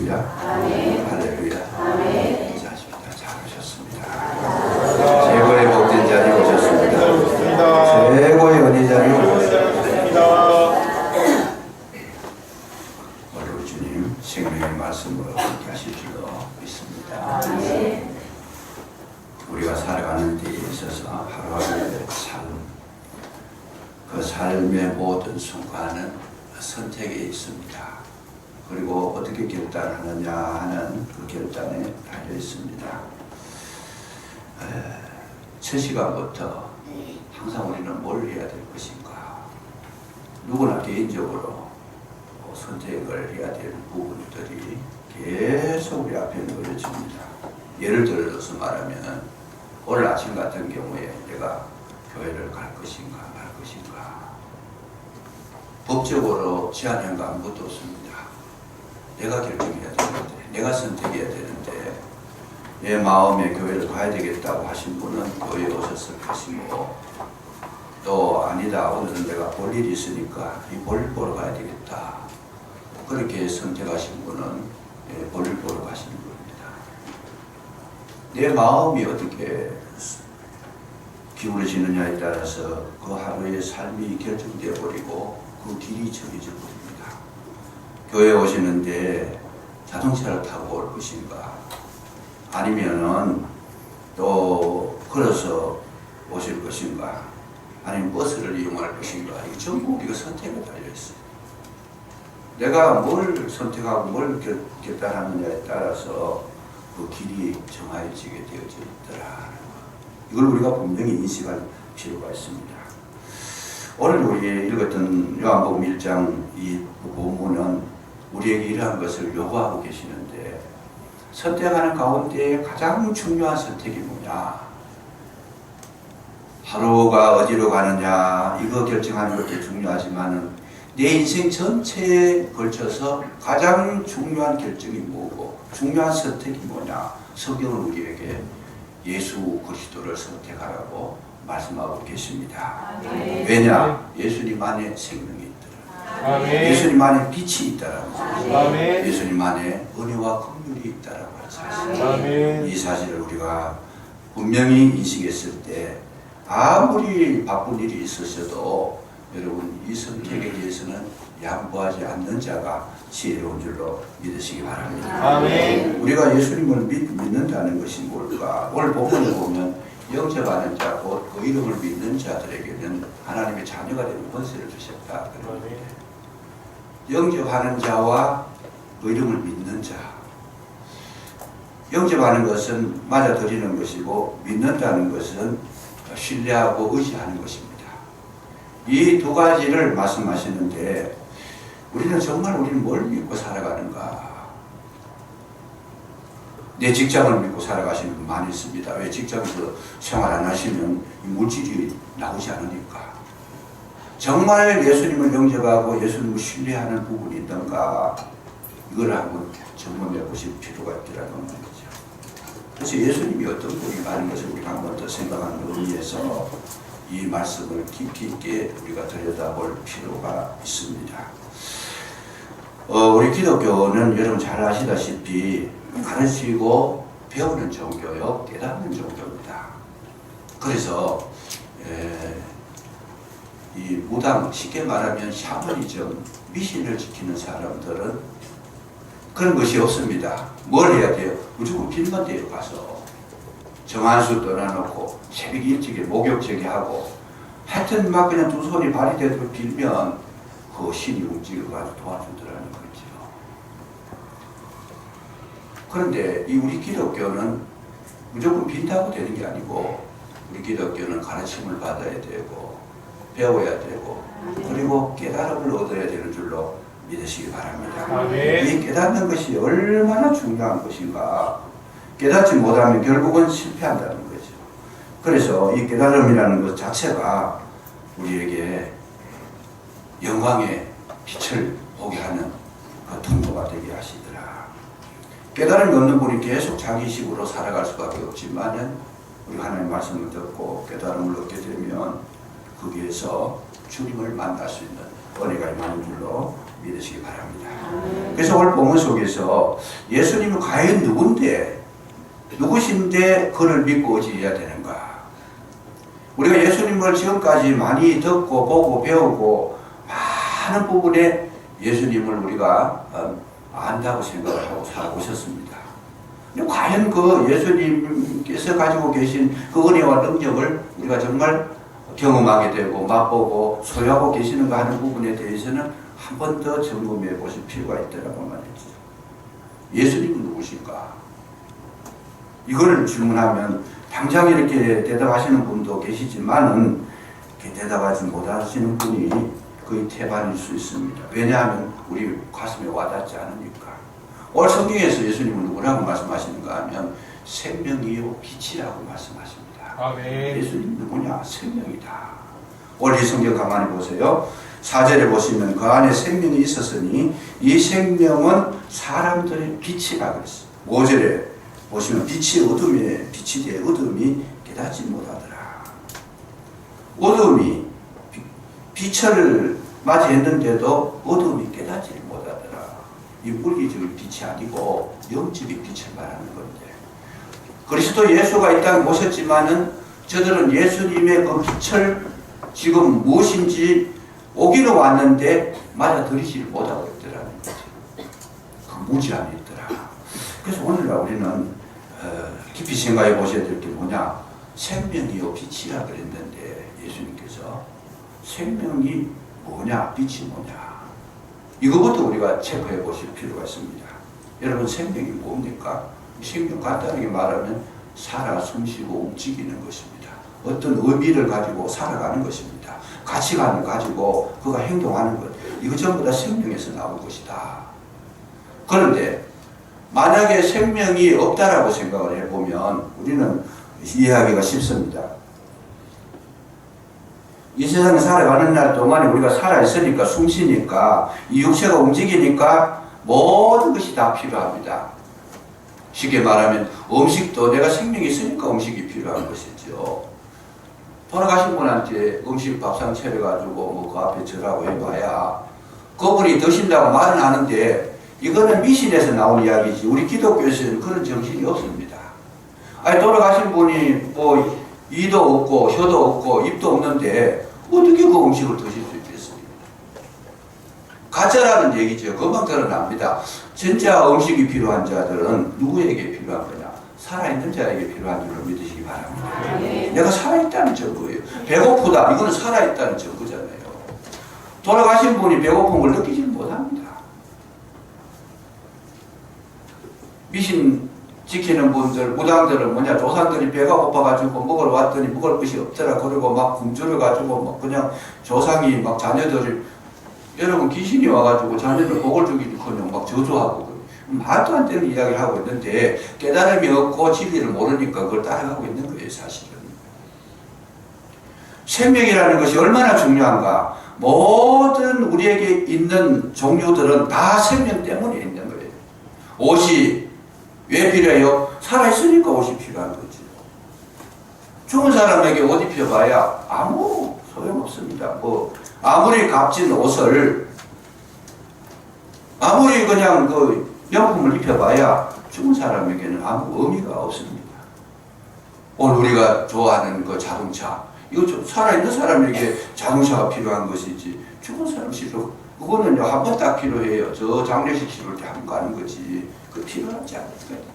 할렐루야. 할렐루야. 감사합니다. 잘하셨습니다. 최고의 복된 자리 오셨습니다. 최고의 은혜 자리 오셨습니다. 오늘 주님 생명의 말씀으로 함께 하실 줄로 믿습니다. 우리가 살아가는 데 있어서 하루하루의 삶, 그 삶의 모든 순간은 선택에 있습니다. 그리고 어떻게 결단하느냐 하는 그 결단에 달려 있습니다. 에, 첫 시간부터 항상 우리는 뭘 해야 될 것인가? 누구나 개인적으로 어, 선택을 해야 될 부분들이 계속 우리 앞에 놓여집니다. 예를 들어서 말하면 오늘 아침 같은 경우에 내가 교회를 갈 것인가 말 것인가 법적으로 거 아무것도 없습니다. 내가 결정해야 되는데 내가 선택해야 되는데 내 마음에 교회를 가야 되겠다고 하신 분은 교회에 오셨을 것이고 또 아니다 오늘은 내가 볼 일이 있으니까 이 볼일 보러 가야 되겠다 그렇게 선택하신 분은 예, 볼일 보러 가시는 겁니다. 내 마음이 어떻게 기울어지느냐에 따라서 그 하루의 삶이 결정되어 버리고 그 길이 정해져 버립니다. 교회 오시는데 자동차를 타고 올 것인가 아니면은 또 걸어서 오실 것인가 아니면 버스를 이용할 것인가 이게 전부 우리가 선택에 달려 있어요. 내가 뭘 선택하고 뭘 결, 결단하느냐에 따라서 그 길이 정해지게 되어져 있더라. 이걸 우리가 분명히 인식할 필요가 있습니다. 오늘 우리 읽었던 요한복음 1장 이 본문은 우리에게 이러한 것을 요구하고 계시는데 선택하는 가운데 가장 중요한 선택이 뭐냐? 하루가 어디로 가느냐 이거 결정하는 것도 중요하지만은 내 인생 전체에 걸쳐서 가장 중요한 결정이 뭐고 중요한 선택이 뭐냐? 성경은 우리에게 예수 그리스도를 선택하라고 말씀하고 계십니다. 왜냐? 예수님 안에 생명이 있더라. 아멘. 예수님 안에 빛이 아멘. 예수님 안에 은혜와 긍 휼이 있다라고 하는 사실. 이 사실을 우리가 분명히 인식했을 때 아무리 바쁜 일이 있으셔도 여러분 이 선택에 대해서는 양보하지 않는 자가 지혜로운 줄로 믿으시기 바랍니다. 아멘. 우리가 예수님을 믿, 믿는다는 것이 뭘까? 오늘 본문에 보면 영접하는 자, 곧그 이름을 믿는 자들에게는 하나님의 자녀가 되는 권세를 주셨다. 영접하는 자와 그 이름을 믿는 자. 영접하는 것은 맞아들이는 것이고 믿는다는 것은 신뢰하고 의지하는 것입니다. 이 두 가지를 말씀하시는데 우리는 정말 우리는 뭘 믿고 살아가는가? 내 직장을 믿고 살아가시는 분 많이 있습니다. 왜 직장에서 생활 안 하시면 이 물질이 나오지 않으니까. 정말 예수님을 영접하고 예수님을 신뢰하는 부분이 있던가 이걸 한번 점검해 보실 필요가 말이죠. 그래서 예수님이 어떤 분인가 하는 것을 우리가 한번 더 생각하는 의미에서 이 말씀을 깊이 있게 우리가 들여다볼 필요가 있습니다. 어, 우리 기독교는 여러분 잘 아시다시피 가르치고 배우는 종교요, 깨닫는 종교입니다. 그래서 에, 이 무당 쉽게 말하면 샤머니즘 미신을 지키는 사람들은 그런 것이 없습니다. 뭘 해야 돼요? 무조건 빌만 돼요 가서 정한수 떠나놓고 새벽 일찍에 목욕제기 하고 하여튼 막 그냥 두 손이 발이 되도록 빌면 그 신이 움직여가지고 도와주더라는 거죠. 그런데 이 우리 기독교는 무조건 빈다고 되는 게 아니고 우리 기독교는 가르침을 받아야 되고 배워야 되고 그리고 깨달음을 얻어야 되는 줄로 믿으시기 바랍니다. 아멘. 이 깨닫는 것이 얼마나 중요한 것인가 깨닫지 못하면 결국은 실패한다는 거죠. 그래서 이 깨달음이라는 것 자체가 우리에게 영광의 빛을 보게 하는 그 통로가 되게 하시더라. 깨달음이 없는 분이 계속 자기식으로 살아갈 수밖에 없지만은 우리 하나님 말씀을 듣고 깨달음을 얻게 되면 거기에서 주님을 만날 수 있는 은혜가 임하는 줄로 믿으시기 바랍니다. 그래서 오늘 본문 속에서 예수님은 과연 누군데 누구신데 그를 믿고 의지해야 되는가? 우리가 예수님을 지금까지 많이 듣고 보고 배우고 많은 부분에 예수님을 우리가 어, 안다고 생각을 하고 살아오셨습니다. 과연 그 예수님께서 가지고 계신 그 은혜와 능력을 우리가 정말 경험하게 되고 맛보고 소유하고 계시는가 하는 부분에 대해서는 한 번 더 점검해 보실 필요가 있다고 말이죠. 예수님은 누구실까? 이걸 질문하면 당장 이렇게 대답하시는 분도 계시지만은 이렇게 대답하지 못하시는 분이 거의 태반일 수 있습니다. 왜냐하면 우리 가슴에 와닿지 않으니까. 오늘 성경에서 예수님은 누구라고 말씀하시는가 하면 생명이요 빛이라고 말씀하십니다. 아멘. 예수님 누구냐? 생명이다. 오늘 이 성경 가만히 보세요. 4절에 보시면 그 안에 생명이 있었으니 이 생명은 사람들의 빛이라 그랬어요. 5절에 보시면 빛이 어둠에 빛이 돼 어둠이 깨닫지 못하더라. 어둠이 비- 빛을 맞이했는데도 어둠이 깨닫지 못하더라. 이 물리적인 빛이 아니고 영적인 빛을 말하는 건데 그리스도 예수가 이 땅에 오셨지만은 저들은 예수님의 그 빛을 지금 무엇인지 오기는 왔는데 맞아들이지 못하고 있더라는 거죠. 그 무지함이 있더라. 그래서 오늘날 우리는 어, 깊이 생각해 보셔야 될 게 뭐냐? 생명이요 빛이라 그랬는데 예수님께서 생명이 뭐냐? 빛이 뭐냐? 이거부터 우리가 체크해 보실 필요가 있습니다. 여러분 생명이 뭡니까? 이 생명 간단하게 말하면 살아 숨쉬고 움직이는 것입니다. 어떤 의미를 가지고 살아가는 것입니다. 가치관을 가지고 그가 행동하는 것. 이거 전부 다 생명에서 나온 것이다. 그런데 만약에 생명이 없다라고 생각을 해보면 우리는 이해하기가 쉽습니다. 이 세상에 살아가는 날 동안에 우리가 살아있으니까 숨 쉬니까 이 육체가 움직이니까 모든 것이 다 필요합니다. 쉽게 말하면 음식도 내가 생명이 있으니까 음식이 필요한 것이죠. 돌아가신 분한테 음식 밥상 차려가지고 뭐 그 앞에 절하고 해봐야 그분이 드신다고 말은 하는데 이거는 미신에서 나온 이야기지 우리 기독교에서는 그런 정신이 없습니다. 아니 돌아가신 분이 뭐 이도 없고 혀도 없고 입도 없는데 어떻게 그 음식을 드실 수 있겠습니까? 가짜라는 얘기죠. 금방 드러납니다. 진짜 음식이 필요한 자들은 누구에게 필요한 거냐? 살아있는 자에게 필요한 줄로 믿으시기 바랍니다. 내가 살아있다는 증거예요. 배고프다. 이거는 살아있다는 증거잖아요. 돌아가신 분이 배고픈 걸 느끼지 못합니다. 미신 지키는 분들, 무당들은 뭐냐, 조상들이 배가 고파가지고 먹으러 왔더니 먹을 것이 없더라. 그러고 막 굶주려가지고 막 그냥 조상이 막 자녀들을, 여러분 귀신이 와가지고 자녀들 먹을 주기도 커녕 막 저주하고. 말도 안 되는 이야기를 하고 있는데 깨달음이 없고 진리를 모르니까 그걸 따라가고 있는 거예요, 사실은. 생명이라는 것이 얼마나 중요한가. 모든 우리에게 있는 종류들은 다 생명 때문에 있는 거예요. 옷이 왜 필요해요? 살아있으니까 옷이 필요한 거죠. 죽은 사람에게 옷 입혀봐야 아무 소용없습니다. 뭐, 아무리 값진 옷을, 아무리 그냥 그 명품을 입혀봐야 죽은 사람에게는 아무 의미가 없습니다. 오늘 우리가 좋아하는 그 자동차, 이거 좀 살아있는 사람에게 자동차가 필요한 것이지, 죽은 사람 싫어. 그거는요, 한 번 딱 필요해요. 저 장례식 치를 때한 번 가는 거지. 그 필요하지 않을까요?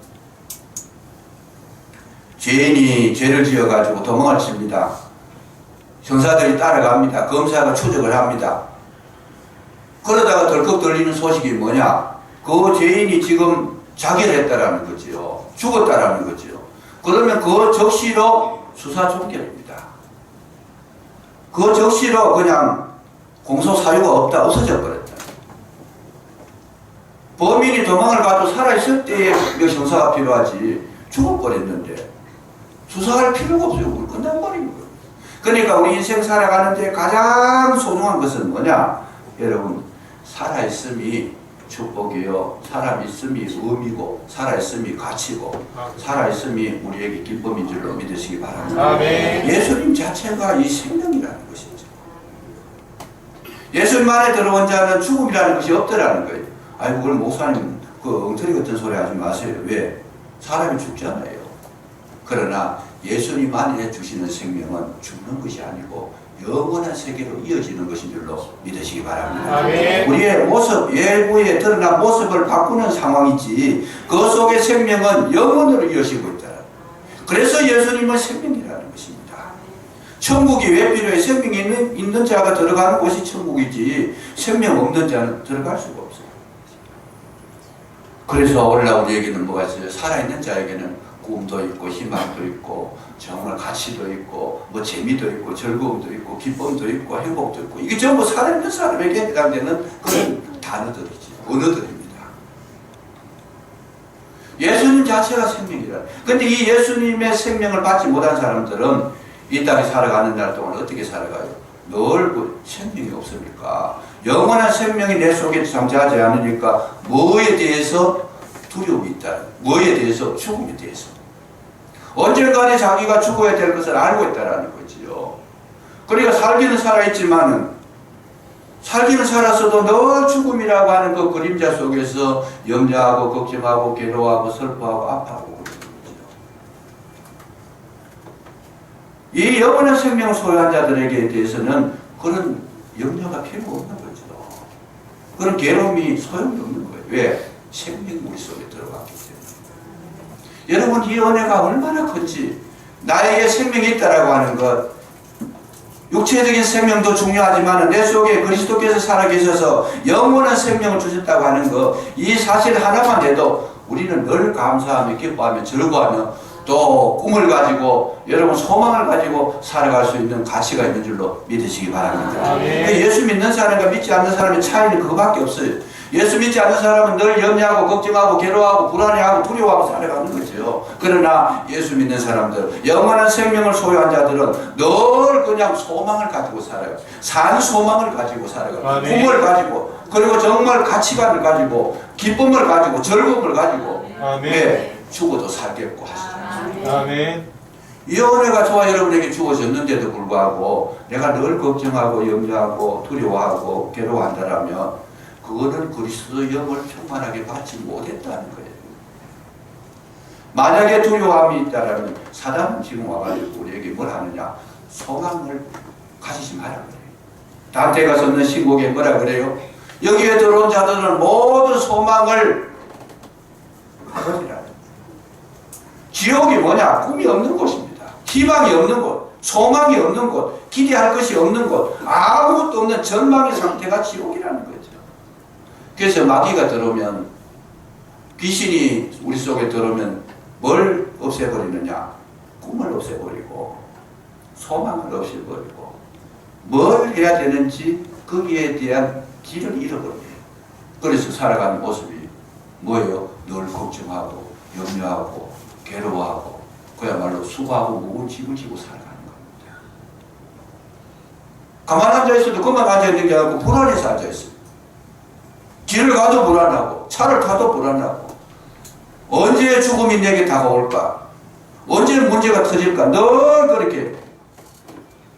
죄인이 죄를 지어가지고 도망을 칩니다. 형사들이 따라갑니다. 검사가 추적을 합니다. 그러다가 덜컥 들리는 소식이 뭐냐? 그 죄인이 지금 자결했다라는 거지요. 죽었다라는 거지요. 그러면 그 적시로 수사 종결입니다. 그 적시로 그냥 공소 사유가 없다 없어져 버렸다. 범인이 도망을 가도 살아있을 때에 몇 형사가 필요하지 죽어버렸는데 수사할 필요가 없어요. 우리 끝나버린 거예요. 그러니까 우리 인생 살아가는데 가장 소중한 것은 뭐냐? 여러분 살아있음이 축복이요. 살아있음이 의미고 살아있음이 가치고 살아있음이 우리에게 기쁨인 줄로 믿으시기 바랍니다. 아멘. 예수님 자체가 이 생명이라는 것이죠. 예수님 안에 들어온 자는 죽음이라는 것이 없더라는 거예요. 아이고, 그럼 목사님 그 엉터리 같은 소리 하지 마세요. 왜? 사람이 죽잖아요. 그러나 예수님 안에 주시는 생명은 죽는 것이 아니고 영원한 세계로 이어지는 것인 줄로 믿으시기 바랍니다. 아멘. 우리의 모습, 외부에 드러난 모습을 바꾸는 상황이지 그 속의 생명은 영원으로 이어지고 있다. 그래서 예수님은 생명이라는 것입니다. 천국이 왜 필요해? 생명이 있는, 있는 자가 들어가는 곳이 천국이지 생명 없는 자는 들어갈 수가 없어요. 그래서 오늘날 우리에게는 뭐가 있어요? 살아있는 자에게는 꿈도 있고 희망도 있고 정말 가치도 있고 뭐 재미도 있고 즐거움도 있고 기쁨도 있고 행복도 있고 이게 전부 살아있는 사람에게 해당되는 그런 단어들이지 언어들입니다. 예수님 자체가 생명이라. 근데 이 예수님의 생명을 받지 못한 사람들은 이 땅에 살아가는 날 동안 어떻게 살아가요? 늘 생명이 없으니까 영원한 생명이 내 속에 잠자하지 않으니까 뭐에 대해서 두려움이 있다. 뭐에 대해서 죽음에 대해서. 언젠가는 자기가 죽어야 될 것을 알고 있다라는 거지요. 그러니까 살기는 살아있지만은 살기는 살았어도 늘 죽음이라고 하는 그 그림자 속에서 염려하고 걱정하고 괴로워하고 슬퍼하고 아파하고. 이 영원한 생명을 소유한 자들에게 대해서는 그런 염려가 필요 없는 거죠. 그런 괴로움이 소용이 없는 거예요. 왜? 생명이 우리 속에 들어갔기 때문에. 여러분 이 은혜가 얼마나 큰지 나에게 생명이 있다라고 하는 것 육체적인 생명도 중요하지만 내 속에 그리스도께서 살아계셔서 영원한 생명을 주셨다고 하는 것 이 사실 하나만 돼도 우리는 늘 감사하며 기뻐하며 즐거워하며 또 꿈을 가지고 여러분 소망을 가지고 살아갈 수 있는 가치가 있는 줄로 믿으시기 바랍니다. 아멘. 예수 믿는 사람과 믿지 않는 사람의 차이는 그거밖에 없어요. 예수 믿지 않는 사람은 늘 염려하고 걱정하고 괴로워하고 불안해하고 두려워하고 살아가는 거죠. 그러나 예수 믿는 사람들, 영원한 생명을 소유한 자들은 늘 그냥 소망을 가지고 살아요. 산 소망을 가지고 살아가요. 아멘. 꿈을 가지고 그리고 정말 가치관을 가지고 기쁨을 가지고 즐거움을 가지고 아멘. 예, 죽어도 살겠고 하시잖아요. 아멘. 이 은혜가 저와 여러분에게 주어졌는데도 불구하고 내가 늘 걱정하고 염려하고 두려워하고 괴로워한다라면 그거는 그리스도 영을 충만하게 받지 못했다는 거예요. 만약에 두려움이 있다라면 사단은 지금 와가지고 우리에게 뭘 하느냐 소망을 가지지 마라 그래요. 단테가 썼는 신곡에 뭐라 그래요? 여기에 들어온 자들은 모든 소망을 버리라. 지옥이 뭐냐? 꿈이 없는 곳입니다. 희망이 없는 곳, 소망이 없는 곳, 기대할 것이 없는 곳, 아무것도 없는 전망의 상태가 지옥이라는 거죠. 그래서 마귀가 들어오면 귀신이 우리 속에 들어오면 뭘 없애버리느냐? 꿈을 없애버리고 소망을 없애버리고 뭘 해야 되는지 거기에 대한 길을 잃어버려요. 그래서 살아가는 모습이 뭐예요? 늘 걱정하고 염려하고 괴로워하고 그야말로 수고하고 무거운 짐을 지고 살아가는 겁니다. 가만 앉아 있어도 그만 앉아 있는 게 아니고 불안해서 앉아 있어요. 길을 가도 불안하고 차를 타도 불안하고 언제 죽음이 내게 다가올까? 언제 문제가 터질까? 늘 그렇게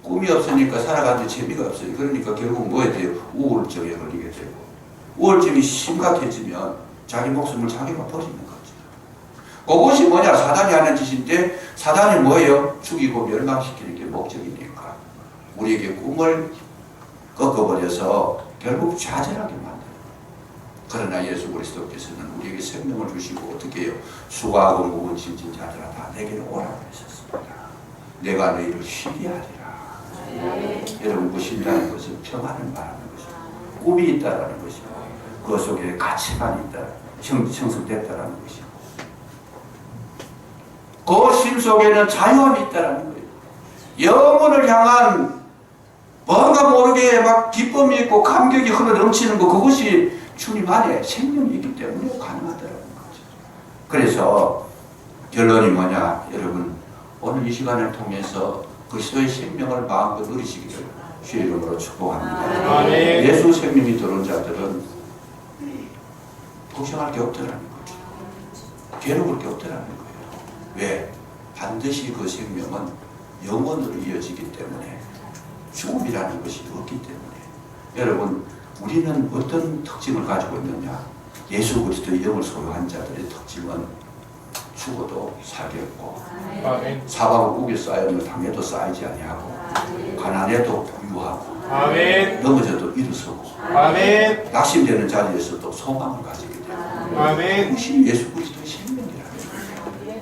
꿈이 없으니까 살아가는데 재미가 없어요. 그러니까 결국 뭐에 돼요? 우울증에 걸리게 되고 우울증이 심각해지면 자기 목숨을 자기가 버리는 거죠. 그것이 뭐냐? 사단이 하는 짓인데 사단이 뭐예요? 죽이고 멸망시키는 게 목적이니까 우리에게 꿈을 꺾어버려서 결국 좌절하게 만들어요. 그러나 예수 그리스도께서는 우리에게 생명을 주시고 어떻게 해요? 수고하고 무거운 짐진 자들아 다 내게로 오라고 하셨습니다. 내가 너희를 쉬게 하리라. 여러분 그 쉰다는 것은 평안을 말하는 것이고 꿈이 있다라는 것이고 그 속에 가치관이 있다, 형, 형성됐다라는 것이고 그심 속에는 자유함이 있다라는 거예요. 영혼을 향한 뭔가 모르게 막 기쁨이 있고 감격이 흘러 넘치는 거 그것이 주님 안에 생명이 기 때문에 가능하다라는 거죠. 그래서 결론이 뭐냐 여러분 오늘 이 시간을 통해서 그리스도의 생명을 마음껏 누리시기를 주의 이름으로 축복합니다. 아멘. 예수 생명이 들어온 자들은 걱정할 게 없더라는 거죠. 괴로울 게 없더라는 거예요. 왜? 반드시 그 생명은 영원으로 이어지기 때문에 죽음이라는 것이 없기 때문에 여러분 우리는 어떤 특징을 가지고 있느냐? 예수 그리스도의 영을 소유한 자들의 특징은 죽어도 살겠고 아멘. 사과가 국에 쌓이면 당에도 쌓이지 아니하고 가난해도 부유하고 아멘. 넘어져도 일어서고 아멘. 낙심되는 자리에서도 소망을 가지게 되고 아멘. 그것이 예수 그리스도의 생명이라는 거예요.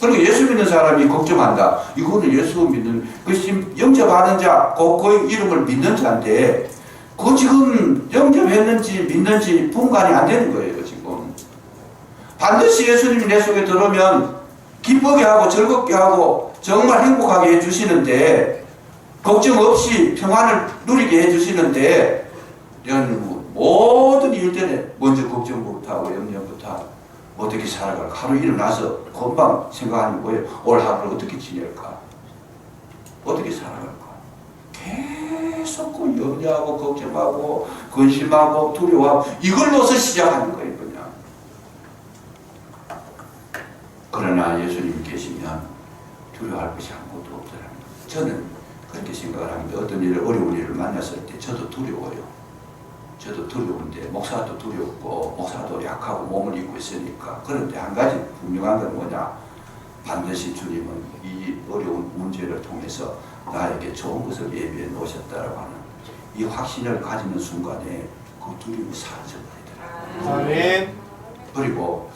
그리고 예수 믿는 사람이 걱정한다. 이거는 예수 믿는 그 영접하는 자, 그, 그 이름을 믿는 자인데 그 지금 영접했는지 믿는지 분간이 안 되는 거예요 지금. 반드시 예수님이 내 속에 들어오면 기쁘게 하고 즐겁게 하고 정말 행복하게 해주시는데 걱정 없이 평안을 누리게 해주시는데 모든 일들에 먼저 걱정부터 하고 염려부터 하고 어떻게 살아갈까 하루 일어나서 금방 생각하는 거예요. 올 하루를 어떻게 지낼까? 어떻게 살아갈까? 계속 그 염려하고 걱정하고 근심하고 두려워하고 이걸로서 시작하는 거예요 그냥 그러나 예수님이 계시면 두려워할 것이 아무것도 없더라는 거예요 저는 그렇게 생각을 합니다. 어떤 일을 어려운 일을 만났을 때 저도 두려워요. 저도 두려운데 목사도 두렵고 목사도 약하고 몸을 입고 있으니까. 그런데 한 가지 분명한 건 뭐냐. 반드시 주님은 이 어려운 문제를 통해서 나에게 좋은 것을 예비해 놓으셨다라고 하는 이 확신을 가지는 순간에 그 두려움이 사라져 버리더라 아멘. 그리고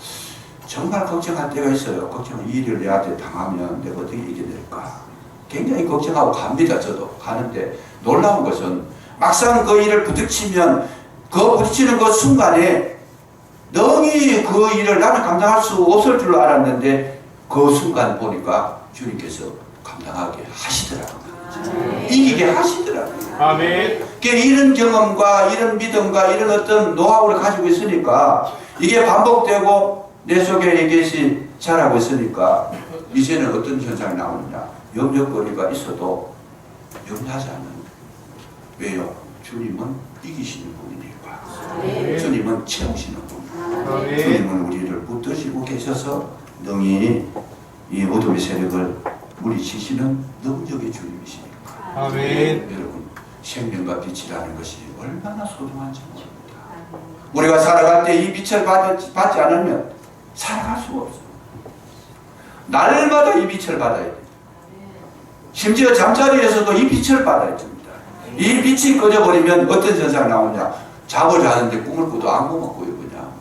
정말 걱정할 때가 있어요. 걱정 이 일을 내한테 당하면 내가 어떻게 이겨낼까? 굉장히 걱정하고 갑니다 저도. 가는데 놀라운 것은 막상 그 일을 부딪히면 그 부딪히는 그 순간에 능히 그 일을 나는 감당할 수 없을 줄 알았는데 그 순간 보니까 주님께서 감당하게 하시더라고요. 이기게 하시더라고요. 아멘. 그러니까 이런 경험과 이런 믿음과 이런 어떤 노하우를 가지고 있으니까 이게 반복되고 내 속에 이것이 자라고 있으니까 이제는 어떤 현상이 나오느냐 염려거리가 있어도 염려하지 않는 왜요? 주님은 이기시는 분이니까 주님은 채우시는 분 아멘. 주님은 우리를 붙드시고 계셔서 능히 이 어둠의 세력을 물리치시는 능력의 주님이시니까 아멘. 여러분 생명과 빛이라는 것이 얼마나 소중한지 모릅니다. 우리가 살아갈 때 이 빛을 받지, 받지 않으면 살아갈 수가 없어요. 날마다 이 빛을 받아야 돼요. 심지어 잠자리에서도 이 빛을 받아야 됩니다. 이 빛이 꺼져버리면 어떤 현상이 나오냐. 잠을 자는데 꿈을 꾸도 안꿈을 꾸요 그냥.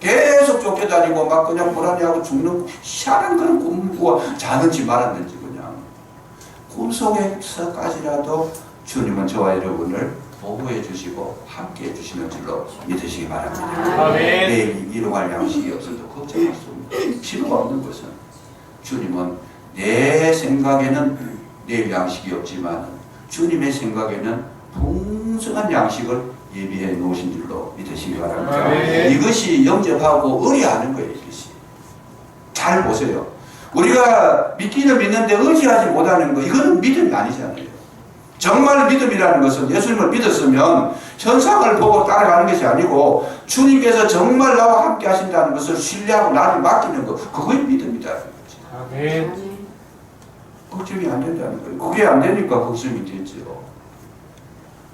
계속 쫓겨다니고 막 그냥 불안해하고 죽는 희한한 그런 꿈을 꾸고 자는지 말았는지. 꿈속에서까지라도 주님은 저와 여러분을 보호해 주시고 함께 해 주시는 줄로 믿으시기 바랍니다. 아멘. 내일 일용할 양식이 없어도 걱정할 수 없는 필요가 없는 것은 주님은 내 생각에는 내일 양식이 없지만 주님의 생각에는 풍성한 양식을 예비해 놓으신 줄로 믿으시기 바랍니다. 아멘. 이것이 영접하고 의뢰하는 거예요. 이것이 잘 보세요. 우리가 믿기는 믿는데 의지하지 못하는 거 이거는 믿음이 아니잖아요. 정말 믿음이라는 것은 예수님을 믿었으면 현상을 보고 따라가는 것이 아니고 주님께서 정말 나와 함께 하신다는 것을 신뢰하고 나를 맡기는 것 그거이 믿음이다. 아멘. 걱정이 안 된다는 거예요. 그게 안 되니까 걱정이 되죠.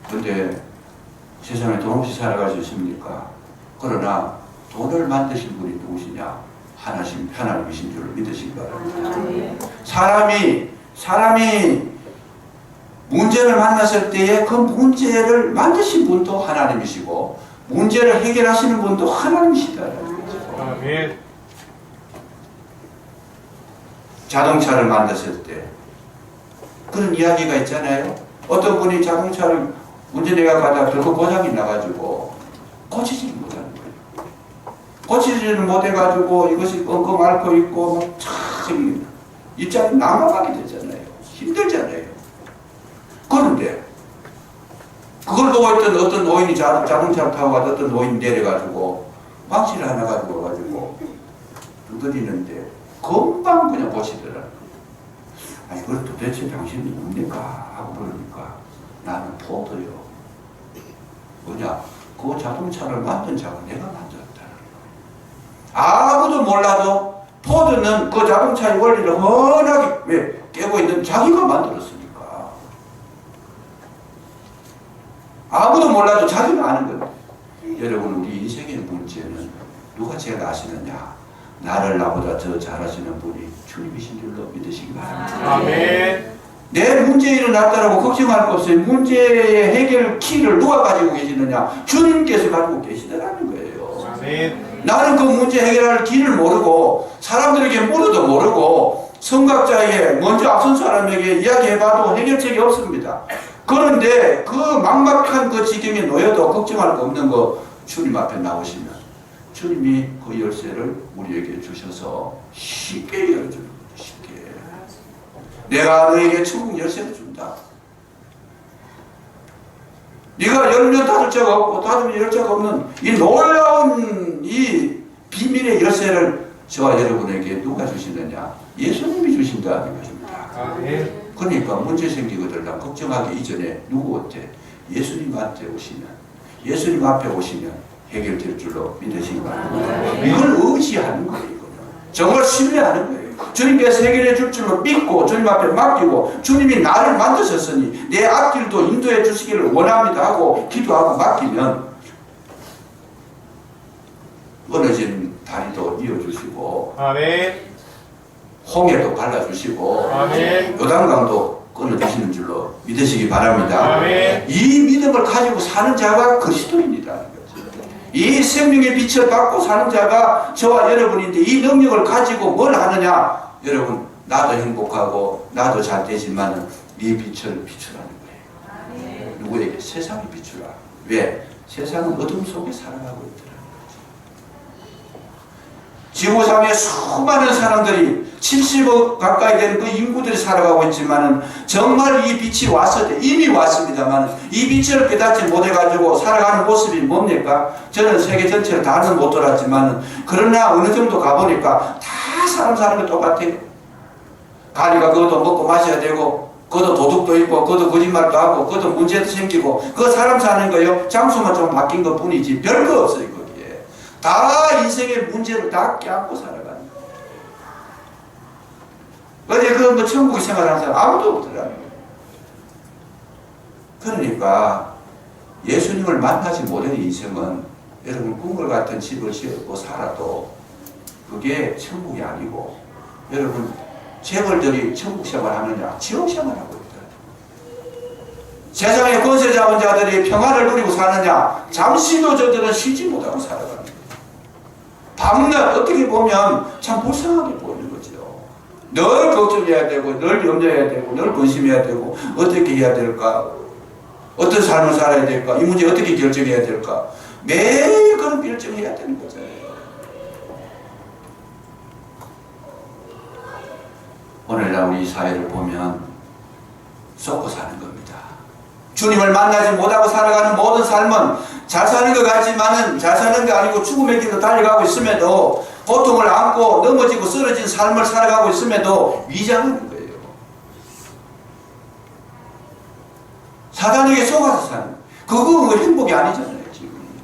그런데 세상에 돈 없이 살아가셨습니까? 그러나 돈을 만드신 분이 누구시냐? 하나님, 하나님이신 줄 믿으시기 바랍니다. 사람이, 사람이 문제를 만났을 때에 그 문제를 만드신 분도 하나님이시고, 문제를 해결하시는 분도 하나님이시다라는 거죠. 아멘. 자동차를 만드실 때 그런 이야기가 있잖아요. 어떤 분이 자동차를 운전해가 가다가 결국 고장이 나가지고 못하는 거예요. 고치지를 못해가지고 이것이 끙끙 앓고 있고 막참 입장이 남아가게 되잖아요. 힘들잖아요. 그런데 그걸 보고 있던 어떤 노인이 자, 자동차를 타고 가다 어떤 노인이 내려가지고 망치를 하나 가지고 가지고 두드리는데 금방 그냥 보시더라고요. 아니, 그걸 도대체 당신이 뭡니까? 하고 그러니까 나는 포도요. 뭐냐? 그 자동차를 만든 자가 내가 거예요. 아무도 몰라도 포드는 그 자동차의 원리를 훤하게 왜 깨고 있는 자기가 만들었으니까. 아무도 몰라도 자기는 아는 겁니다. 여러분 우리 인생의 문제는 누가 제일 아시느냐? 나를 나보다 더 잘하시는 분이 주님이신 줄로 믿으시기 바랍니다. 아멘. 내 문제 일어났다라고 걱정할 거 없어요. 문제의 해결 키를 누가 가지고 계시느냐? 주님께서 가지고 계시더라는 거예요. 나는 그 문제 해결할 길을 모르고 사람들에게 물어도 모르고 성각자에게 먼저 앞선 사람에게 이야기해봐도 해결책이 없습니다. 그런데 그 막막한 그 지경에 놓여도 걱정할 거 없는 거 주님 앞에 나오시면 주님이 그 열쇠를 우리에게 주셔서 쉽게 열어주는 거죠. 쉽게. 내가 너에게 천국 열쇠를 준다. 네가 열면 닫을 자가 없고 닫으면 열 자가 없는 이 놀라운 이 비밀의 열쇠를 저와 여러분에게 누가 주시느냐? 예수님이 주신다는 것입니다. 아멘. 그러니까 문제 생기거든 걱정하기 이전에 누구한테? 예수님한테 오시면 예수님 앞에 오시면 해결될 줄로 믿으시기 바랍니다. 이걸 의지하는 거예요. 이거는. 정말 신뢰하는 거예요. 주님께서 해결해 줄 줄로 믿고 주님 앞에 맡기고 주님이 나를 만드셨으니 내 앞길도 인도해 주시기를 원합니다 하고 기도하고 맡기면 끊어진 다리도 이어주시고 아멘. 홍해도 갈라주시고 아멘. 요단강도 끊어주시는 줄로 믿으시기 바랍니다. 아멘. 이 믿음을 가지고 사는 자가 거죠. 이 생명의 빛을 받고 사는 자가 저와 여러분인데 이 능력을 가지고 뭘 하느냐? 여러분 나도 행복하고 나도 잘 되지만 이 빛을 비추라는 거예요. 누구에게? 세상에 비추라. 왜? 세상은 어둠 속에 살아가고 있더라. 지구상에 수많은 사람들이 70억 가까이 되는 그 인구들이 살아가고 있지만은 정말 이 빛이 왔을 때 이미 왔습니다만 이 빛을 깨닫지 못해 가지고 살아가는 모습이 뭡니까? 저는 세계 전체를 다는 못 돌았지만은 그러나 어느 정도 가보니까 다 사람 사는 거 똑같아요. 가니까 그것도 먹고 마셔야 되고 그것도 도둑도 있고 그것도 거짓말도 하고 그것도 문제도 생기고 그거 사람 사는 거요 장소만 좀 바뀐 것 뿐이지 별거 없어요 다 인생의 문제를 다 껴안고 살아가는 거예요. 어제 그뭐 천국에 생활하는 사람 아무도 없더라는 거예요. 그러니까 예수님을 만나지 못한 인생은 여러분 꿈을 같은 집을 지었고 살아도 그게 천국이 아니고 여러분 재벌들이 천국 생활하느냐? 지옥 생활하고. 세상의 권세 잡은 자들이 평안을 누리고 사느냐? 잠시도 저들은 쉬지 못하고 살아가는 밤낮 어떻게 보면 참 불쌍하게 보이는 거죠. 늘 걱정해야 되고 늘 염려해야 되고 늘 근심해야 되고 어떻게 해야 될까 어떤 삶을 살아야 될까 이 문제 어떻게 결정해야 될까 매일 그런 결정해야 되는 거죠. 오늘날 우리 사회를 보면 썩고 사는 겁니다. 주님을 만나지 못하고 살아가는 모든 삶은 잘 사는 것 같지만은 잘 사는 게 아니고 죽음의 길로 달려가고 있음에도 고통을 안고 넘어지고 쓰러진 삶을 살아가고 있음에도 위장하는 거예요. 사단에게 속아서 사는. 그거 뭐 행복이 아니잖아요, 지금.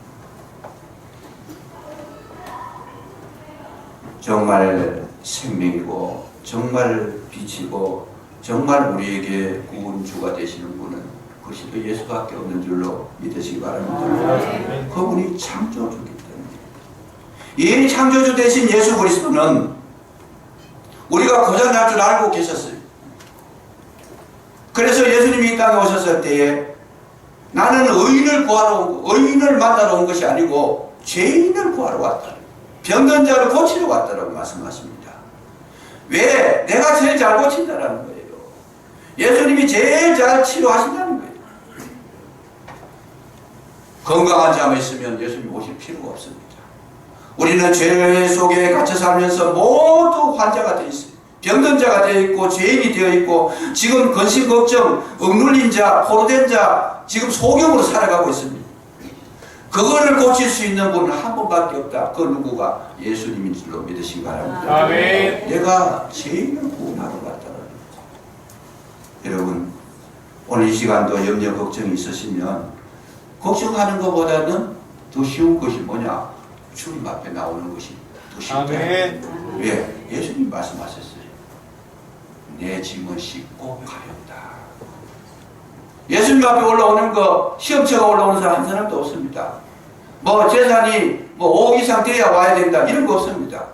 정말 생명이고 정말 빛이고 정말 우리에게 구원주가 되시는 분은 그리스도 예수밖에 없는 줄로 믿으시기 바랍니다. 그분이 창조주기 때문에 이 창조주 대신 예수 그리스도는 우리가 고장날 줄 알고 계셨어요. 그래서 예수님이 이 땅에 오셨을 때에 나는 의인을 구하러 온, 의인을 만나러 온 것이 아니고 죄인을 구하러 왔다. 병든 자를 고치러 왔다라고 말씀하십니다. 왜? 내가 제일 잘 고친다라는 거예요. 예수님이 제일 잘 치료하신다는 거예요. 건강한 자만 있으면 예수님 오실 필요가 없습니다. 우리는 죄 속에 갇혀 살면서 모두 환자가 되어 있어요. 병든 자가 되어 있고 죄인이 되어 있고 지금 근심 걱정, 억눌린 자, 포로된 자 지금 소경으로 살아가고 있습니다. 그거를 고칠 수 있는 분은 한 분밖에 없다. 그 누구가 예수님인 줄로 믿으시기 바랍니다. 아멘. 내가 죄인을 구원하러 왔다는. 여러분 오늘 이 시간도 염려 걱정이 있으시면 걱정하는 것보다는 더 쉬운 것이 뭐냐? 주님 앞에 나오는 것이 더 쉽다. 아멘. 왜? 예수님 말씀하셨어요. 내 짐은 씻고 가볍다. 예수님 앞에 올라오는 거 시험처가 올라오는 사람 한 사람도 없습니다. 뭐 재산이 뭐 5억 이상 돼야 와야 된다 이런 거 없습니다.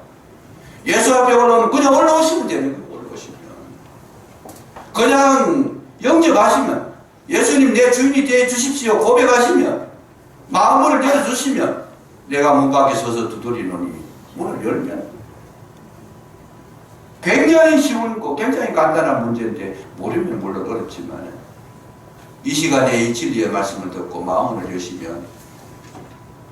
예수 앞에 올라오면 그냥 올라오시면 되는 거예요. 올라오시면 그냥 영접하시면 예수님 내 주인이 되어 주십시오 고백하시면 마음을 열어 주시면 내가 문 밖에 서서 두드리노니 문을 열면 굉장히 쉬운 거 굉장히 간단한 문제인데 모르면 물론 어렵지만 이 시간에 이 진리의 말씀을 듣고 마음을 여시면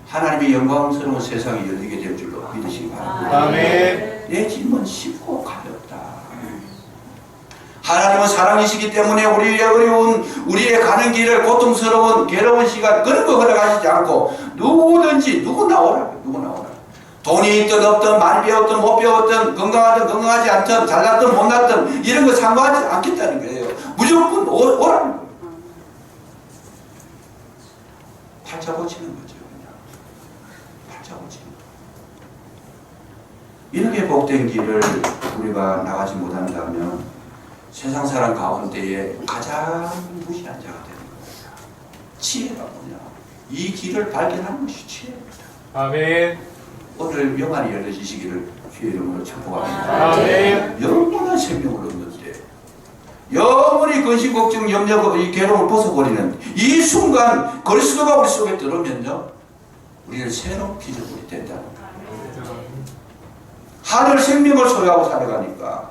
하나님의 영광스러운 세상이 열리게 될 줄로 믿으시기 바랍니다. 아멘. 내 짐은 쉽고 가볍다. 하나님은 사랑이시기 때문에 우리의 어려운 우리의 가는 길을 고통스러운 괴로운 시간 그런 거 허락하시지 않고 누구든지 누구 나 오라 누구 나 오라. 돈이 있든 없든 많이 배웠든 못 배웠든 건강하든 건강하지 않든 잘났든 못났든 이런 거 상관하지 않겠다는 거예요. 무조건 오, 오라는 팔자 고치는 거죠 그냥. 팔자 고치는 거. 이렇게 복된 길을 우리가 나가지 못한다면 세상 사람 가운데에 가장 무시한 자가 되는 겁니다. 지혜가 뭐냐? 이 길을 발견하는 것이 지혜입니다. 아멘. 오늘 명안이 열려지시기를 주의 이름으로 축복합니다. 아멘. 영원한 생명을 얻는데 영원히 근심 걱정 염려 이 괴로움을 벗어버리는 이 순간 그리스도가 우리 속에 들어오면요 우리는 새로운 피조물이 된다는 거예요. 하늘 생명을 소유하고 살아가니까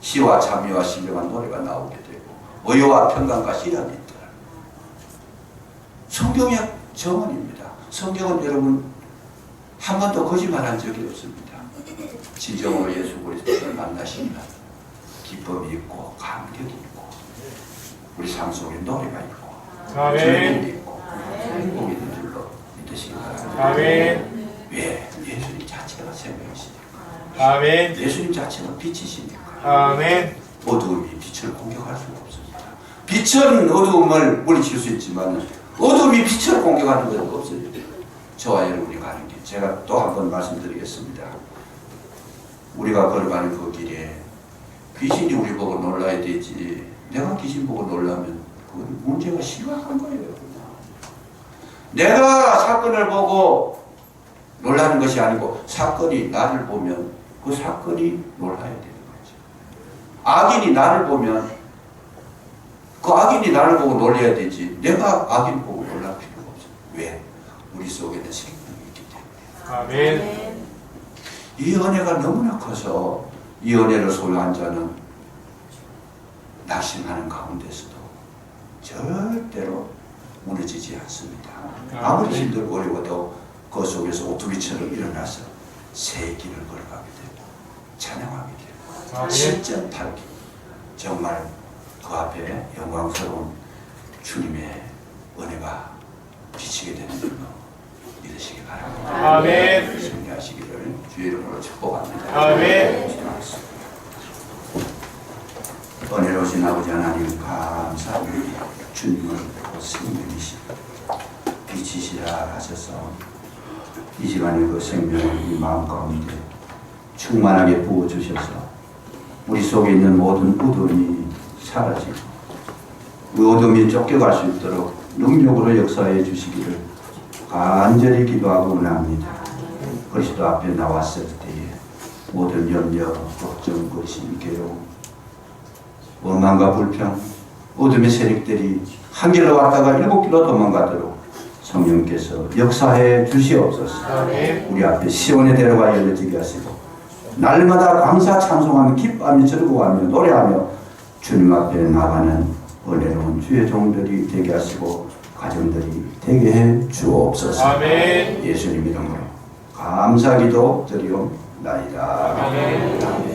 시와 자미와 신령한 노래가 나오게 되고 의와 평강과 희락이 있다. 성경의 정언입니다. 성경은 여러분 한 번도 거짓말한 적이 없습니다. 진정으로 예수 그리스도를 만나시면 기쁨이 있고 감격이 있고 우리 삶 속에 노래가 있고. 즐거움이 있고 행복이 있는 줄로 믿으시기 바랍니다. 아멘. 왜? 예수님 자체가 생명이시니까. 아멘. 예수님 자체가 빛이시니까. 아멘. 어두움이 빛을 공격할 수가 없습니다. 빛은 어두움을 물리칠 수 있지만 어두움이 빛을 공격하는 것은 없어요. 저와 여러분이 가는 길. 제가 또 한 번 말씀드리겠습니다. 우리가 걸어가는 그 길에 귀신이 우리 보고 놀라야 되지. 내가 귀신 보고 놀라면 그건 문제가 심각한 거예요. 내가 사건을 보고 놀라는 것이 아니고 사건이 나를 보면 그 사건이 놀라야 거죠. 악인이 나를 보면 그 악인이 나를 보고 놀려야 되지. 내가 악인 보고 놀랄 필요가 없어. 왜? 우리 속에는 생명이 있기 때문에. 아멘. 이 은혜가 너무나 커서 이 은혜를 소유한 자는 낙심하는 가운데서도 절대로 무너지지 않습니다. 아무리 힘들고 어려워도 그 속에서 오뚜기처럼 일어나서 새 길을 걸어가게 되고 찬양하게 되고. 실전 탈기 정말 그 앞에 영광스러운 주님의 은혜가 비치게 되는 줄로 믿으시기 바랍니다. 아멘. 승리하시기를 주의 이름으로 축복합니다. 아멘. 은혜로우신 아버지 하나님 감사합니다. 주님을 생명이시 빛이시라 하셔서 이 시간에 그 생명을 이 마음 가운데 충만하게 부어주셔서 우리 속에 있는 모든 어둠이 사라지고 그 어둠이 쫓겨갈 수 있도록 능력으로 역사해 주시기를 간절히 기도하고 원합니다. 그리스도 앞에 나왔을 때에 모든 염려, 걱정, 근심, 괴로움, 원망과 불평, 어둠의 세력들이 한 길로 왔다가 일곱 길로 도망가도록 성령께서 역사해 주시옵소서. 우리 앞에 시온에 데려가 열려지게 하시고 날마다 감사 찬송하며 기뻐하며 즐거워하며 노래하며 주님 앞에 나가는 은혜로운 주의 종들이 되게 하시고 가정들이 되게 해 주옵소서. 아멘. 예수님 이름으로 감사기도 드리옵나이다. 아멘. 아멘.